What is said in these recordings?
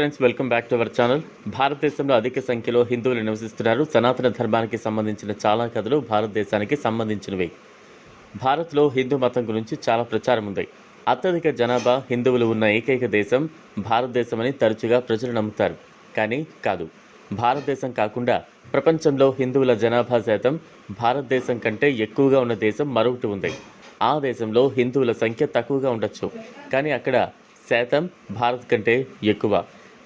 Friends welcome back to our channel భారతదేశంలో అధిక సంఖ్యలో హిందువులు నివసిస్తున్నారు. సనాతన ధర్మానికి సంబంధించిన చాలా కథలు భారతదేశానికి సంబంధించినవి. భారత్లో హిందూ మతం గురించి చాలా ప్రచారం ఉంది. అత్యధిక జనాభా హిందువులు ఉన్న ఏకైక దేశం భారతదేశమని తరచుగా ప్రజలు నమ్ముతారు. కానీ కాదు. భారతదేశం కాకుండా ప్రపంచంలో హిందువుల జనాభా శాతం భారతదేశం కంటే ఎక్కువగా ఉన్న దేశం మరొకటి ఉంది. ఆ దేశంలో హిందువుల సంఖ్య తక్కువగా ఉండొచ్చు. కానీ అక్కడ శాతం భారత్ కంటే ఎక్కువ.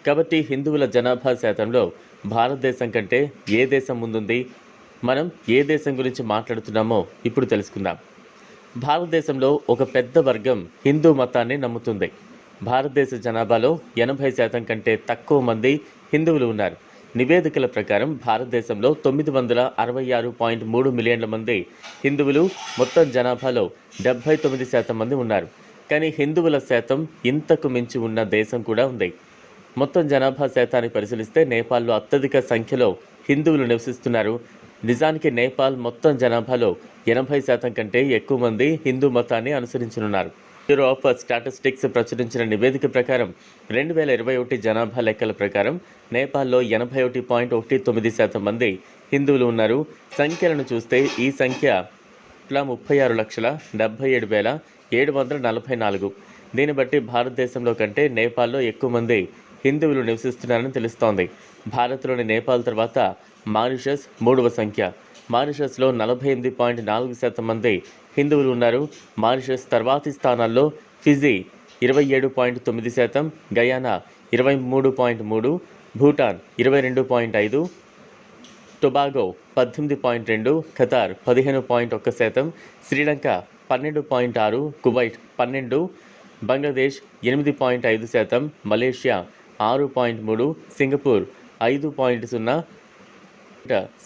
కాబట్టి హిందువుల జనాభా శాతంలో భారతదేశం కంటే ఏ దేశం ముందుంది? మనం ఏ దేశం గురించి మాట్లాడుతున్నామో ఇప్పుడు తెలుసుకుందాం. భారతదేశంలో ఒక పెద్ద వర్గం హిందూ మతాన్ని నమ్ముతుంది. భారతదేశ జనాభాలో ఎనభై శాతం కంటే తక్కువ మంది హిందువులు ఉన్నారు. నివేదికల ప్రకారం భారతదేశంలో తొమ్మిది వందల అరవై ఆరు పాయింట్ మూడు మిలియన్ల మంది హిందువులు మొత్తం జనాభాలో డెబ్భై తొమ్మిది శాతం మంది ఉన్నారు. కానీ హిందువుల శాతం ఇంతకు మించి ఉన్న దేశం కూడా ఉంది. మొత్తం జనాభా శాతాన్ని పరిశీలిస్తే నేపాల్లో అత్యధిక సంఖ్యలో హిందువులు నివసిస్తున్నారు. నిజానికి నేపాల్ మొత్తం జనాభాలో ఎనభై శాతం కంటే ఎక్కువ మంది హిందూ మతాన్ని అనుసరించనున్నారు. బ్యూరో ఆఫ్ స్టాటిస్టిక్స్ ప్రచురించిన నివేదిక ప్రకారం రెండు వేల ఇరవై ఒకటి జనాభా లెక్కల ప్రకారం నేపాల్లో ఎనభై ఒకటి పాయింట్ ఒకటి తొమ్మిది శాతం మంది హిందువులు ఉన్నారు. సంఖ్యలను చూస్తే ఈ సంఖ్య ముప్పై ఆరు లక్షల డెబ్బై ఏడు వేల ఏడు వందల నలభై నాలుగు. దీన్ని బట్టి భారతదేశంలో కంటే నేపాల్లో ఎక్కువ మంది హిందువులు నివసిస్తున్నారని తెలుస్తోంది. భారత్లోని నేపాల్ తర్వాత మారిషస్ మూడవ సంఖ్య. మారిషస్లో నలభై ఎనిమిది పాయింట్ నాలుగు శాతం మంది హిందువులు ఉన్నారు. మారిషస్ తర్వాతి స్థానాల్లో ఫిజీ ఇరవై ఏడు పాయింట్ తొమ్మిది శాతం గయానా ఇరవై మూడు పాయింట్ మూడు భూటాన్ ఇరవై రెండు పాయింట్ ఐదు టొబాగో పద్దెనిమిది పాయింట్ రెండు ఖతార్ పదిహేను పాయింట్ ఒక్క శాతం శ్రీలంక పన్నెండు పాయింట్ ఆరు కువైట్ పన్నెండు బంగ్లాదేశ్ ఎనిమిది పాయింట్ ఐదు శాతం మలేషియా ఆరు పాయింట్ మూడు సింగపూర్ ఐదు పాయింట్ సున్నా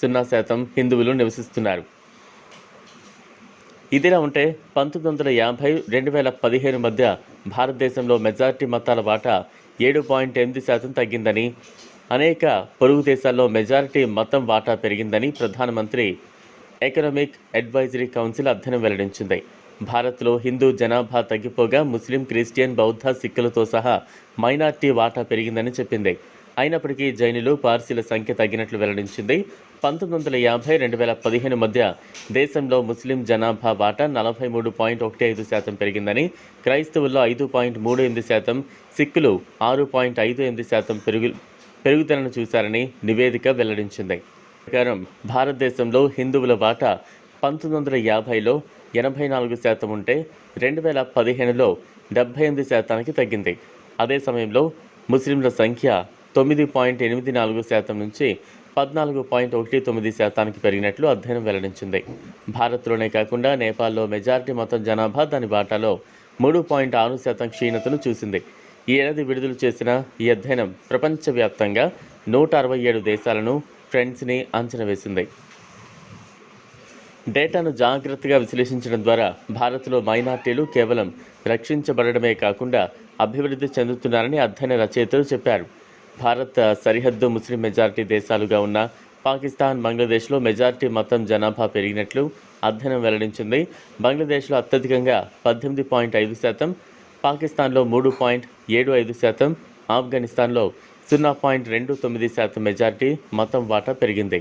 సున్నా శాతం హిందువులు నివసిస్తున్నారు. ఇదిలా ఉంటే పంతొమ్మిది వందల యాభై రెండు వేల పదిహేను మధ్య భారతదేశంలో మెజారిటీ మతాల వాటా ఏడు పాయింట్ ఎనిమిది శాతం తగ్గిందని అనేక పొరుగు దేశాల్లో మెజారిటీ మతం వాటా పెరిగిందని ప్రధానమంత్రి ఎకనామిక్ అడ్వైజరీ కౌన్సిల్ అధ్యయనం వెల్లడించింది. భారత్లో హిందూ జనాభా తగ్గిపోగా ముస్లిం క్రిస్టియన్ బౌద్ధ సిక్కులతో సహా మైనార్టీ వాటా పెరిగిందని చెప్పింది. అయినప్పటికీ జైనులు పార్సీల సంఖ్య తగ్గినట్లు వెల్లడించింది. పంతొమ్మిది వందల యాభై రెండు వేల పదిహేను మధ్య దేశంలో ముస్లిం జనాభా వాటా నలభై మూడు పాయింట్ ఒకటి ఐదు శాతం పెరిగిందని క్రైస్తవుల్లో ఐదు పాయింట్ మూడు ఎనిమిది శాతం సిక్కులు ఆరు పాయింట్ ఐదు ఎనిమిది శాతం పెరుగు పెరుగుదలను చూశారని నివేదిక వెల్లడించింది. ప్రకారం భారతదేశంలో హిందువుల వాటా పంతొమ్మిది వందల యాభైలో ఎనభై నాలుగు శాతం ఉంటే రెండు వేల పదిహేనులో డెబ్బై ఎనిమిది శాతానికి తగ్గింది. అదే సమయంలో ముస్లింల సంఖ్య తొమ్మిది పాయింట్ ఎనిమిది నాలుగు శాతం నుంచి పద్నాలుగు పాయింట్ ఒకటి తొమ్మిది శాతానికి పెరిగినట్లు అధ్యయనం వెల్లడించింది. భారత్లోనే కాకుండా నేపాల్లో మెజారిటీ మొత్తం జనాభా దాని బాటాలో మూడు పాయింట్ ఆరు శాతం క్షీణతను చూసింది. ఈ ఏడాది విడుదల చేసిన ఈ అధ్యయనం ప్రపంచవ్యాప్తంగా నూట అరవై ఏడు దేశాలను ఫ్రెండ్స్ని అంచనా వేసింది. డేటాను జాగ్రత్తగా విశ్లేషించడం ద్వారా భారత్లో మైనార్టీలు కేవలం రక్షించబడడమే కాకుండా అభివృద్ధి చెందుతున్నారని అధ్యయన రచయితలు చెప్పారు. భారత్ సరిహద్దు ముస్లిం మెజారిటీ దేశాలుగా ఉన్న పాకిస్తాన్ బంగ్లాదేశ్లో మెజారిటీ మతం జనాభా పెరిగినట్లు అధ్యయనం వెల్లడించింది. బంగ్లాదేశ్లో అత్యధికంగా పద్దెనిమిది పాయింట్ ఐదు శాతం పాకిస్తాన్లో మూడు పాయింట్ ఏడు ఐదు శాతం ఆఫ్ఘనిస్తాన్లో సున్నా పాయింట్ రెండు తొమ్మిది శాతం మెజారిటీ మతం వాటా పెరిగింది.